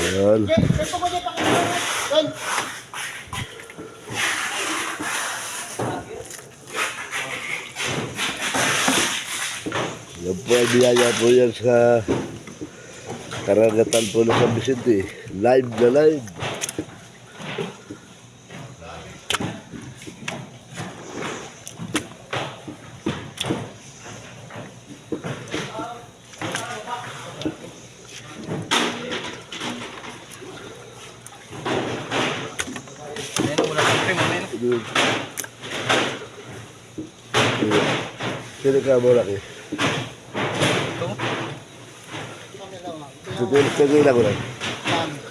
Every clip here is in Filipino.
Ayan. Yan po ay biyaya po yan sa karagatan po ng San Vicente. Live na live. Ayan, wala kang frame. Ayan. Yun. Sino ka mo laki? Ito. Ka ngayon ako lang.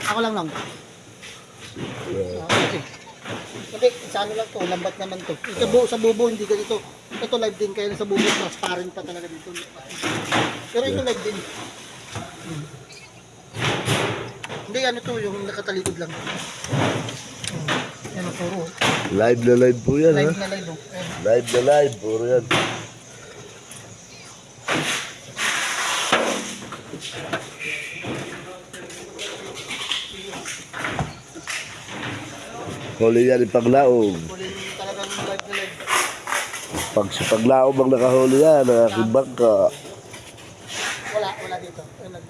Ako lang lang. Okay. Hindi, sa ano lang to, lambat naman to. Ito bu sa bubo, hindi ganito. Ito live din, kaya sa bubo, transparent pa talaga dito. Pero ito live din. Hmm. Hindi, ano to, yung nakatalikod lang. Yan ang puro. Live na live po yan ha. Live na live. Oh. Ayan. Live na live. Puro yan. Huli yan yung paglaong. Huli talagang live na live. Pag sa paglaong ang nakahuli yan, ang aking bangka. Wala, wala dito. Ayun, nag-